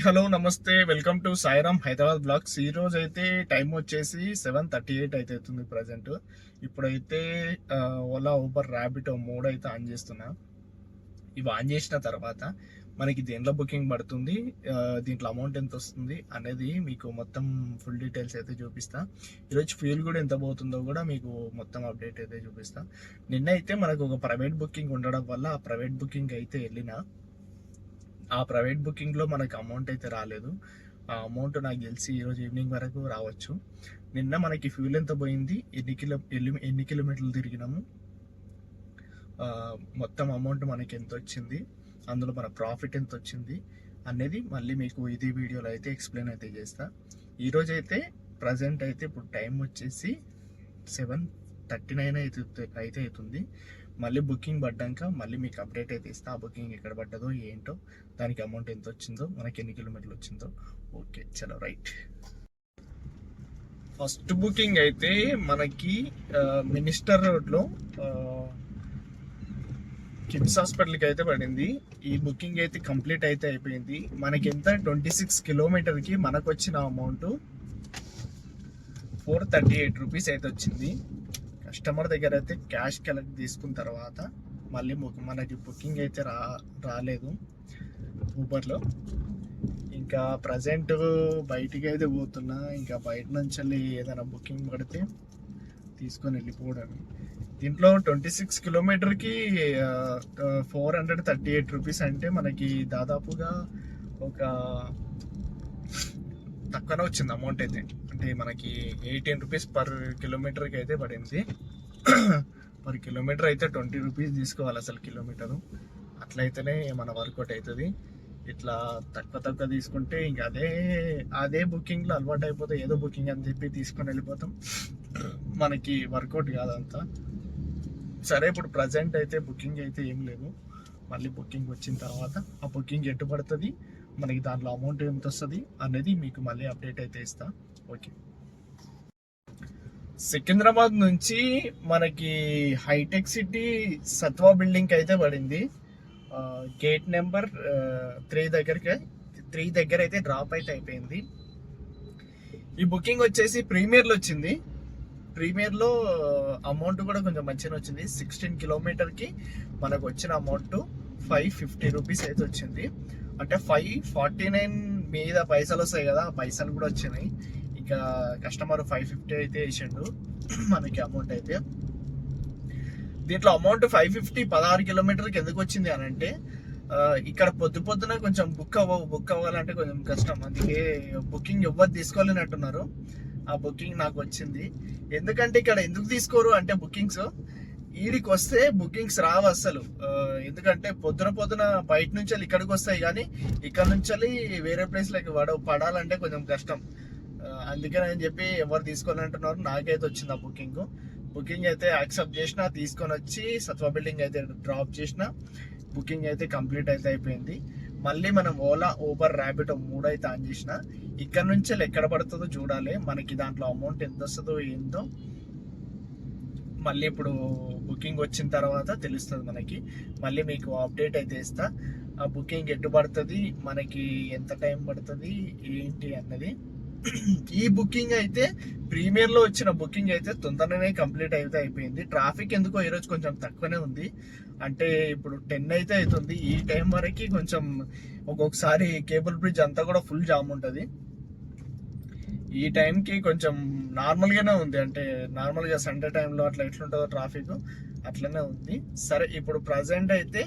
Hello నమస్తే. Welcome to Sairam Hyderabad blogs ఈ రోజు అయితే టైం వచ్చేసి సెవెన్ థర్టీ ఎయిట్ అయితే అవుతుంది ప్రజెంట్ ఇప్పుడైతే ఓలా ఊబర్ ర్యాబిట్ మూడు అయితే ఆన్ చేస్తున్నా. ఇవి ఆన్ చేసిన తర్వాత మనకి దేంట్లో బుకింగ్ పడుతుంది. దీంట్లో అమౌంట్ ఎంత వస్తుంది అనేది మీకు మొత్తం ఫుల్ డీటెయిల్స్ అయితే చూపిస్తా. ఈరోజు ఫ్యూల్ కూడా ఎంత పోతుందో కూడా మీకు మొత్తం అప్డేట్ అయితే చూపిస్తా. నిన్న అయితే మనకు ఒక ప్రైవేట్ బుకింగ్ ఉండడం వల్ల ఆ ప్రైవేట్ బుకింగ్ అయితే వెళ్ళిన ఆ ప్రైవేట్ బుకింగ్లో మనకు అమౌంట్ అయితే రాలేదు. ఆ అమౌంట్ నాకు తెలిసి ఈరోజు ఈవినింగ్ వరకు రావచ్చు. నిన్న మనకి ఫ్యూల్ ఎంత పోయింది? ఎన్ని కిలో ఎన్ని- ఎన్ని కిలోమీటర్లు తిరిగినాము? మొత్తం అమౌంట్ మనకి ఎంత వచ్చింది? అందులో మన ప్రాఫిట్ ఎంత వచ్చింది? అనేది మళ్ళీ మీకు ఇదే వీడియోలో అయితే ఎక్స్ప్లెయిన్ అయితే చేస్తా. ఈరోజు అయితే ప్రజెంట్ అయితే ఇప్పుడు టైం వచ్చేసి సెవెన్ థర్టీ నైన్ అయితే అయితే అవుతుంది. మళ్ళీ బుకింగ్ పడ్డాక మళ్ళీ మీకు అప్డేట్ అయితే ఇస్తా. ఆ బుకింగ్ ఎక్కడ పడ్డదో ఏంటో దానికి అమౌంట్ ఎంత వచ్చిందో మనకి ఎన్ని కిలోమీటర్లు వచ్చిందో. ఓకే చలో రైట్. ఫస్ట్ బుకింగ్ అయితే మనకి మినిస్టర్ రోడ్లో కిమ్స్ హాస్పిటల్కి అయితే పడింది. ఈ బుకింగ్ అయితే కంప్లీట్ అయితే అయిపోయింది. మనకి ఎంత? ట్వంటీ సిక్స్ కిలోమీటర్కి మనకు వచ్చిన amount four thirty eight rupees అయితే వచ్చింది. కస్టమర్ దగ్గర అయితే క్యాష్ కలెక్ట్ తీసుకున్న తర్వాత మళ్ళీ మనకి బుకింగ్ అయితే రా రాలేదు ఊబర్లో. ఇంకా ప్రజెంట్ బయటికి అయితే పోతున్నా. ఇంకా బయట నుంచి వెళ్ళి ఏదైనా బుకింగ్ పడితే తీసుకొని వెళ్ళిపోవడం. దీంట్లో ట్వంటీ సిక్స్ కిలోమీటర్కి four hundred thirty eight rupees అంటే మనకి దాదాపుగా ఒక తక్కువనే వచ్చింది అమౌంట్ అయితే. అంటే మనకి ఎయిటీన్ రూపీస్ పర్ కిలోమీటర్కి అయితే పడింది. పర్ కిలోమీటర్ అయితే ట్వంటీ రూపీస్ తీసుకోవాలి అసలు కిలోమీటరు అట్లయితేనే మన వర్కౌట్ అవుతుంది. ఇట్లా తక్కువ తక్కువ తీసుకుంటే ఇంకా అదే అదే బుకింగ్లో అలవాటు అయిపోతే ఏదో బుకింగ్ అని చెప్పి తీసుకొని వెళ్ళిపోతాం. మనకి వర్కౌట్ కాదంతా సరే ఇప్పుడు ప్రజెంట్ అయితే బుకింగ్ అయితే ఏం లేదు మళ్ళీ బుకింగ్ వచ్చిన తర్వాత ఆ బుకింగ్ ఎటు పడుతుంది? మనకి దాంట్లో అమౌంట్ ఎంత వస్తుంది అనేది మీకు మళ్ళీ అప్డేట్ అయితే ఇస్తా. ఓకే సికింద్రాబాద్ నుంచి మనకి హైటెక్ సిటీ సత్వా బిల్డింగ్ అయితే పడింది. గేట్ నెంబర్ త్రీ దగ్గరికి త్రీ దగ్గర అయితే డ్రాప్ అయితే అయిపోయింది. ఈ బుకింగ్ వచ్చేసి ప్రీమియర్లో వచ్చింది. ప్రీమియర్లో అమౌంట్ కూడా కొంచెం మంచిగా వచ్చింది. సిక్స్టీన్ కిలోమీటర్కి మనకు వచ్చిన అమౌంట్ ఫైవ్ ఫిఫ్టీ రూపీస్ అయితే వచ్చింది. అంటే ఫైవ్ ఫార్టీ నైన్ మీద పైసలు వస్తాయి కదా పైసలు కూడా వచ్చినాయి. ఇంకా కస్టమర్ ఫైవ్ ఫిఫ్టీ అయితే వేసిండు మనకి అమౌంట్ అయితే. దీంట్లో అమౌంట్ ఫైవ్ ఫిఫ్టీ పదహారు కిలోమీటర్కి ఎందుకు వచ్చింది అని అంటే ఇక్కడ పొద్దు పొద్దున కొంచెం బుక్ అవ్వ బుక్ అవ్వాలంటే కొంచెం కష్టం. అందుకే బుకింగ్ ఎవ్వరు తీసుకోలేనట్టున్నారు. ఆ బుకింగ్ నాకు వచ్చింది. ఎందుకంటే ఇక్కడ ఎందుకు తీసుకోరు అంటే బుకింగ్స్ ఈడికి వస్తే బుకింగ్స్ రావు అసలు ఎందుకంటే పొద్దున పొద్దున బయట నుంచి వెళ్ళి ఇక్కడికి వస్తాయి కానీ ఇక్కడ నుంచి వెళ్ళి వేరే ప్లేస్లోకి పడ పడాలంటే కొంచెం కష్టం. అందుకని అని చెప్పి ఎవరు తీసుకోవాలంటున్నారు నాకైతే వచ్చింది ఆ బుకింగ్ బుకింగ్ అయితే యాక్సెప్ట్ చేసిన తీసుకొని వచ్చి సత్వ బిల్డింగ్ అయితే డ్రాప్ చేసిన. బుకింగ్ అయితే కంప్లీట్ అయితే అయిపోయింది. మళ్ళీ మనం ఓలా ఊబర్ ర్యాపిడో మూడు అయితే ఆన్ చేసిన. ఇక్కడ నుంచి ఎక్కడ పడుతుందో చూడాలి. మనకి దాంట్లో అమౌంట్ ఎంత వస్తుందో ఏందో. మళ్ళీ ఇప్పుడు బుకింగ్ వచ్చిన తర్వాత తెలుస్తుంది మనకి. మళ్ళీ మీకు అప్డేట్ అయితే ఇస్తా. ఆ బుకింగ్ ఎటు పడుతుంది మనకి ఎంత టైం పడుతుంది ఏంటి అన్నది. ఈ బుకింగ్ అయితే ప్రీమియర్లో వచ్చిన బుకింగ్ అయితే తొందరగానే కంప్లీట్ అయితే అయిపోయింది. ట్రాఫిక్ ఎందుకో ఈరోజు కొంచెం తక్కువనే ఉంది. అంటే ఇప్పుడు టెన్ అయితే అవుతుంది. ఈ టైం వరకు కొంచెం ఒక్కొక్కసారి కేబుల్ బ్రిడ్జ్ అంతా కూడా ఫుల్ జామ్ ఉంటుంది. ఈ టైంకి కొంచెం నార్మల్గానే ఉంది. అంటే నార్మల్గా సండే టైంలో అట్లా ఎట్లుంటుందో ట్రాఫిక్ అట్లనే ఉంది. సరే ఇప్పుడు ప్రజెంట్ అయితే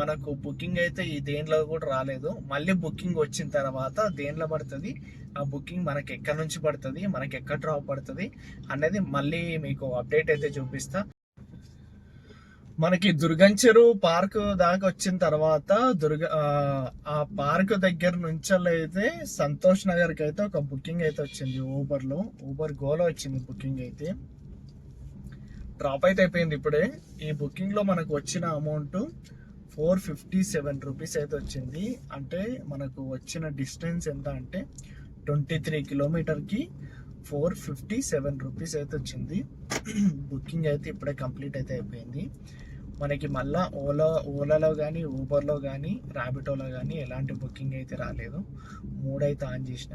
మనకు బుకింగ్ అయితే ఈ దేనిలో కూడా రాలేదు. మళ్ళీ బుకింగ్ వచ్చిన తర్వాత దేనిలో పడుతుంది? ఆ బుకింగ్ మనకి ఎక్కడి నుంచి పడుతుంది? మనకి ఎక్కడ డ్రాప్ పడుతుంది? అనేది మళ్ళీ మీకు అప్డేట్ అయితే చూపిస్తా. మనకి దుర్గంచెరు పార్క్ దాకా వచ్చిన తర్వాత దుర్గ ఆ, పార్క్ దగ్గర నుంచి అయితే సంతోష్ నగర్కి అయితే ఒక బుకింగ్ అయితే వచ్చింది. ఊబర్లో ఊబర్ గోలో వచ్చింది బుకింగ్ అయితే. డ్రాప్ అయితే అయిపోయింది ఇప్పుడే. ఈ బుకింగ్లో మనకు వచ్చిన amount four fifty seven rupees అయితే వచ్చింది. అంటే మనకు వచ్చిన డిస్టెన్స్ ఎంత అంటే ట్వంటీ త్రీ కిలోమీటర్కి ఫోర్ ఫిఫ్టీ సెవెన్ రూపీస్ అయితే వచ్చింది. బుకింగ్ అయితే ఇప్పుడే కంప్లీట్ అయితే అయిపోయింది. మనకి మళ్ళా ఓలా ఓలాలో కానీ ఊబర్లో కానీ ర్యాబిటోలో కానీ ఎలాంటి బుకింగ్ అయితే రాలేదు. మూడైతే ఆన్ చేసిన.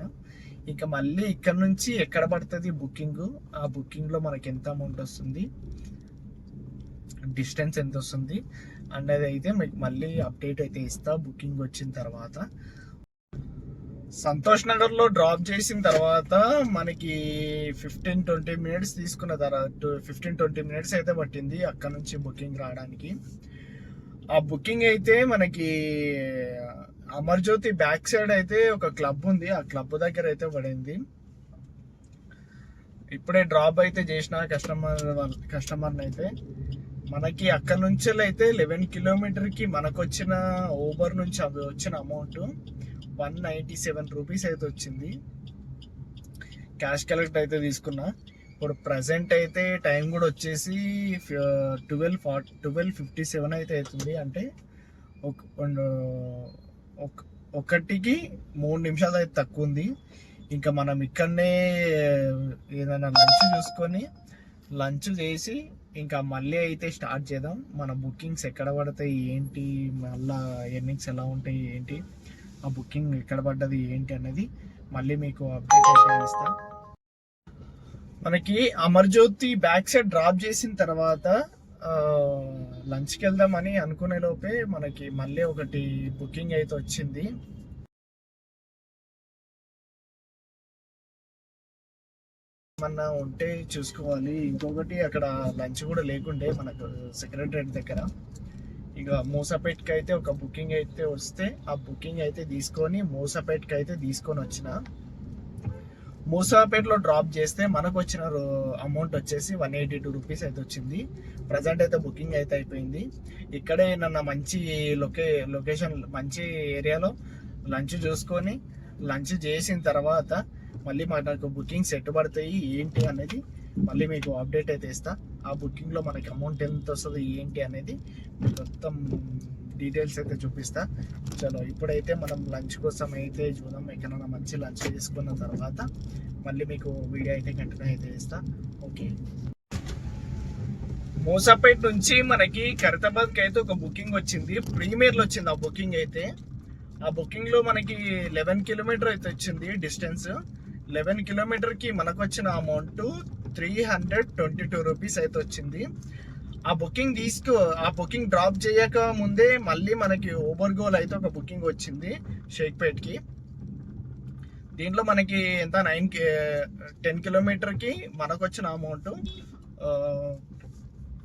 ఇంకా మళ్ళీ ఇక్కడ నుంచి ఎక్కడ పడుతుంది బుకింగ్? ఆ బుకింగ్లో మనకి ఎంత అమౌంట్ వస్తుంది? డిస్టెన్స్ ఎంత వస్తుంది? అన్నది అయితే మీకు మళ్ళీ అప్డేట్ అయితే ఇస్తా. బుకింగ్ వచ్చిన తర్వాత. సంతోష్ నగర్లో డ్రాప్ చేసిన తర్వాత మనకి ఫిఫ్టీన్ ట్వంటీ మినిట్స్ తీసుకున్న తర్వాత ఫిఫ్టీన్ ట్వంటీ మినిట్స్ అయితే పట్టింది అక్కడ నుంచి బుకింగ్ రావడానికి. ఆ బుకింగ్ అయితే మనకి అమర్జ్యోతి బ్యాక్ సైడ్ అయితే ఒక క్లబ్ ఉంది. ఆ క్లబ్ దగ్గర అయితే పడింది. ఇప్పుడే డ్రాప్ అయితే చేసిన కస్టమర్ కస్టమర్ని అయితే. మనకి అక్కడ నుంచి అయితే లెవెన్ కిలోమీటర్కి మనకు వచ్చిన ఓబర్ నుంచి అవి వచ్చిన amount one ninety seven rupees అయితే వచ్చింది. క్యాష్ కలెక్ట్ అయితే తీసుకున్నా. ఇప్పుడు ప్రజెంట్ అయితే టైం కూడా వచ్చేసి twelve forty twelve fifty seven అయితే అవుతుంది. అంటే ఒక ఒక- ఒకటికి మూడు నిమిషాలు అయితే తక్కువ ఉంది. ఇంకా మనం ఇక్కడనే ఏదైనా లంచ్ చూసుకొని లంచ్ చేసి ఇంకా మళ్ళీ అయితే స్టార్ట్ చేద్దాం. మన బుకింగ్స్ ఎక్కడ పడతాయి ఏంటి మళ్ళీ ఎర్నింగ్స్ ఎలా ఉంటాయి ఏంటి? ఆ బుకింగ్ ఎక్కడ పడ్డది ఏంటి అనేది మళ్ళీ మీకు అప్డేట్ అయితే ఇస్తా. మనకి అమర్జ్యోతి బ్యాక్ సైడ్ డ్రాప్ చేసిన తర్వాత లంచ్కి వెళ్దామని అనుకునే లోపే మనకి మళ్ళీ ఒకటి బుకింగ్ అయితే వచ్చింది. ఏమన్నా ఉంటే చూసుకోవాలి. ఇంకొకటి అక్కడ లంచ్ కూడా లేకుండే మనకు సెక్రటరేట్ దగ్గర. ఇక మూసపేట్కి అయితే ఒక బుకింగ్ అయితే వస్తే ఆ బుకింగ్ అయితే తీసుకొని మూసపేట్కి అయితే తీసుకొని వచ్చిన. మూసాపేటలో డ్రాప్ చేస్తే మనకు వచ్చిన అమౌంట్ వచ్చేసి వన్ ఎయిటీ టూ రూపీస్ అయితే వచ్చింది. ప్రజెంట్ అయితే బుకింగ్ అయితే అయిపోయింది. ఇక్కడే నన్న మంచి లొకే లొకేషన్ మంచి ఏరియాలో లంచ్ చూసుకొని లంచ్ చేసిన తర్వాత మళ్ళీ మనకు బుకింగ్స్ ఎట్టుబడతాయి ఏంటి అనేది మళ్ళీ మీకు అప్డేట్ అయితే ఇస్తా. ఆ బుకింగ్లో మనకి అమౌంట్ ఎంత వస్తుంది ఏంటి అనేది మీకు మొత్తం డీటెయిల్స్ అయితే చూపిస్తా. చలో ఇప్పుడైతే మనం లంచ్ కోసం అయితే చూద్దాం. ఎక్కడైనా మంచి లంచ్ చేసుకున్న తర్వాత మళ్ళీ మీకు వీడియో అయితే కంటిన్యూ అయితే ఇస్తా. ఓకే. మోసాపేట్ నుంచి మనకి ఖరితాబాద్కి అయితే ఒక బుకింగ్ వచ్చింది. ప్రీమియర్లో వచ్చింది ఆ బుకింగ్ అయితే. ఆ బుకింగ్లో మనకి లెవెన్ కిలోమీటర్ అయితే వచ్చింది డిస్టెన్స్ లెవెన్ కిలోమీటర్కి మనకు వచ్చిన amount three hundred twenty two rupees అయితే వచ్చింది ఆ బుకింగ్ తీసుకు ఆ బుకింగ్ డ్రాప్ చేయక ముందే మళ్ళీ మనకి ఓబర్ గోల్ అయితే ఒక బుకింగ్ వచ్చింది షేక్పేట్కి. దీంట్లో మనకి ఎంత? నైన్ టెన్ కిలోమీటర్కి మనకు వచ్చిన amount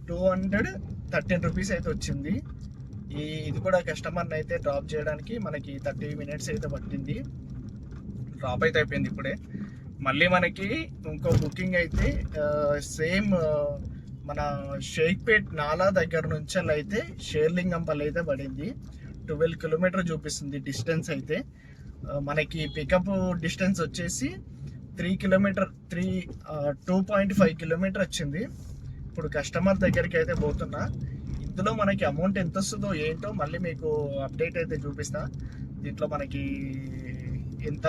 two hundred thirteen rupees అయితే వచ్చింది ఈ ఇది కూడా కస్టమర్ని అయితే డ్రాప్ చేయడానికి మనకి థర్టీ మినిట్స్ అయితే పట్టింది. డ్రాప్ అయితే అయిపోయింది ఇప్పుడే. మళ్ళీ మనకి ఇంకో బుకింగ్ అయితే సేమ్ మన షేక్పేట్ నాలా దగ్గర నుంచి అయితే షేర్లింగంపల్లి అయితే పడింది. ట్వెల్వ్ కిలోమీటర్ చూపిస్తుంది డిస్టెన్స్ అయితే. మనకి పికప్ డిస్టెన్స్ వచ్చేసి three kilometer three two point five kilometer వచ్చింది. ఇప్పుడు కస్టమర్ దగ్గరికి అయితే పోతున్నా. ఇందులో మనకి అమౌంట్ ఎంత వస్తుందో ఏంటో మళ్ళీ మీకు అప్డేట్ అయితే చూపిస్తా. దీంట్లో మనకి ఎంత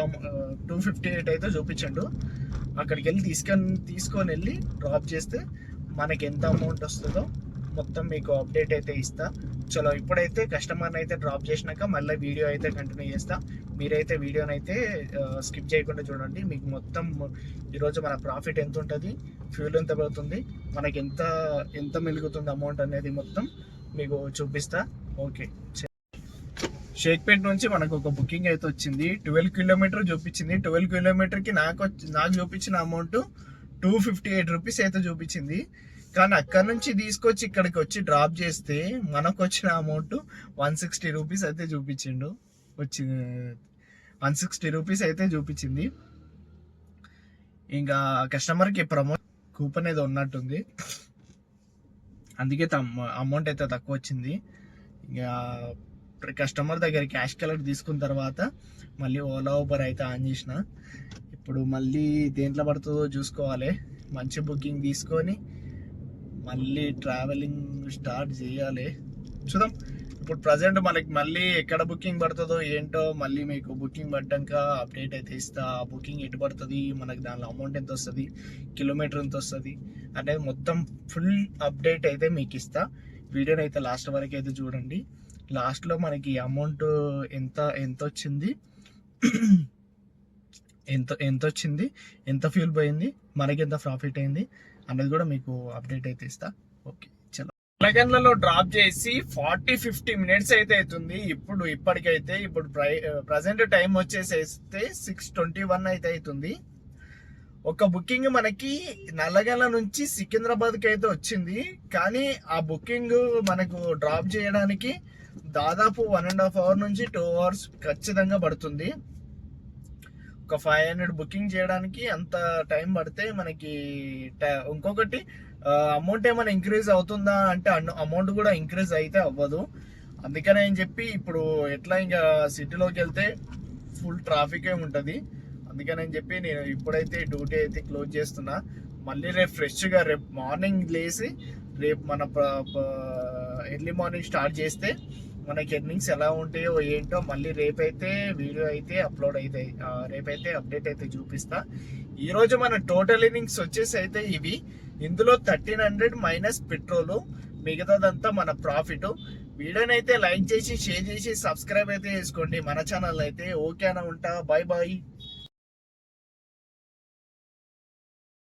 టూ ఫిఫ్టీ ఎయిట్ అయితే చూపించండు. అక్కడికి వెళ్ళి తీసుకొని తీసుకొని వెళ్ళి డ్రాప్ చేస్తే మనకి ఎంత అమౌంట్ వస్తుందో మొత్తం మీకు అప్డేట్ అయితే ఇస్తా. చలో ఇప్పుడైతే కస్టమర్ని అయితే డ్రాప్ చేసినాక మళ్ళీ వీడియో అయితే కంటిన్యూ చేస్తా. మీరైతే వీడియోని అయితే స్కిప్ చేయకుండా చూడండి. మీకు మొత్తం ఈరోజు మన ప్రాఫిట్ ఎంత ఉంటుంది ఫ్యూల్ ఎంత పడుతుంది మనకి ఎంత ఎంత మిలుగుతుంది అమౌంట్ అనేది మొత్తం మీకు చూపిస్తా. ఓకే షేక్పేట్ నుంచి మనకు ఒక బుకింగ్ అయితే వచ్చింది. ట్వెల్వ్ కిలోమీటర్ చూపించింది. ట్వెల్వ్ కిలోమీటర్కి నాకు వచ్చి- నాకు చూపించిన amount two fifty eight rupees అయితే చూపించింది. కానీ అక్కడ నుంచి తీసుకొచ్చి ఇక్కడికి వచ్చి డ్రాప్ చేస్తే మనకు వచ్చిన అమౌంట్ వన్ సిక్స్టీ రూపీస్ అయితే చూపించిండు. వచ్చింది వన్ సిక్స్టీ రూపీస్ అయితే చూపించింది. ఇంకా కస్టమర్కి ప్రమో కూపన్ ఏదో ఉన్నట్టుంది. అందుకే అమౌంట్ అయితే తక్కువ వచ్చింది. ఇంకా కస్టమర్ దగ్గర క్యాష్ కలెక్ట్ తీసుకున్న తర్వాత మళ్ళీ ఓలా ఊబర్ అయితే ఆన్ చేసిన. ఇప్పుడు మళ్ళీ దేంట్లో పడుతుందో చూసుకోవాలి. మంచి బుకింగ్ తీసుకొని మళ్ళీ ట్రావెలింగ్ స్టార్ట్ చేయాలి. చూద్దాం. ఇప్పుడు ప్రజెంట్ మనకి మళ్ళీ ఎక్కడ బుకింగ్ పడుతుందో ఏంటో మళ్ళీ మీకు బుకింగ్ పడ్డాక అప్డేట్ అయితే ఇస్తా. ఆ బుకింగ్ ఎటు పడుతుంది? మనకి దానిలో అమౌంట్ ఎంత వస్తుంది? కిలోమీటర్ ఎంత వస్తుంది? అనేది మొత్తం ఫుల్ అప్డేట్ అయితే మీకు ఇస్తా. వీడియోని అయితే లాస్ట్ వరకు అయితే చూడండి. లాస్ట్లో మనకి అమౌంట్ ఎంత ఎంత వచ్చింది? ఎంత ఎంత వచ్చింది? ఎంత ఫ్యూల్ పోయింది? మనకి ఎంత ప్రాఫిట్ అయింది? అన్నది కూడా మీకు అప్డేట్ అయితే ఇస్తా. ఓకే చలో. డ్రాప్ చేసి ఫార్టీ ఫిఫ్టీ మినిట్స్ అయితే అవుతుంది. ఇప్పుడు ఇప్పటికైతే ఇప్పుడు ప్రై ప్రజెంట్ టైం వచ్చేసేస్తే సిక్స్ ట్వంటీ వన్ అయితే అవుతుంది. ఒక బుకింగ్ మనకి నల్లగల నుంచి సికింద్రాబాద్కి అయితే వచ్చింది. కానీ ఆ బుకింగ్ మనకు డ్రాప్ చేయడానికి దాదాపు వన్ అండ్ హాఫ్ అవర్ నుంచి టూ అవర్స్ ఖచ్చితంగా పడుతుంది. ఒక ఫైవ్ హండ్రెడ్ బుకింగ్ చేయడానికి అంత టైం పడితే మనకి ఇంకొకటి అమౌంట్ ఏమైనా ఇంక్రీజ్ అవుతుందా అంటే అమౌంట్ కూడా ఇంక్రీజ్ అయితే అవ్వదు. అందుకనే అని చెప్పి ఇప్పుడు ఎట్లా ఇంకా సిటీలోకి వెళ్తే ఫుల్ ట్రాఫిక్ ఉంటుంది. అందుకని చెప్పి నేను ఇప్పుడైతే డ్యూటీ అయితే క్లోజ్ చేస్తున్నా. మళ్ళీ రేపు ఫ్రెష్గా రేపు మార్నింగ్ లేసి రేపు మన ఎర్లీ మార్నింగ్ స్టార్ట్ చేస్తే మనకి ఎర్నింగ్స్ ఎలా ఉంటాయో ఏంటో మళ్ళీ రేపైతే వీడియో అయితే అప్లోడ్ అయితే రేపైతే అప్డేట్ అయితే చూపిస్తా. ఈరోజు మన టోటల్ ఎర్నింగ్స్ వచ్చేసి అయితే ఇవి. ఇందులో థర్టీన్ హండ్రెడ్ మైనస్ పెట్రోలు మిగతాదంతా మన ప్రాఫిట్. వీడియోని అయితే లైక్ చేసి షేర్ చేసి సబ్స్క్రైబ్ అయితే చేసుకోండి. మన ఛానల్ అయితే ఓకే అని ఉంటా? Bye bye.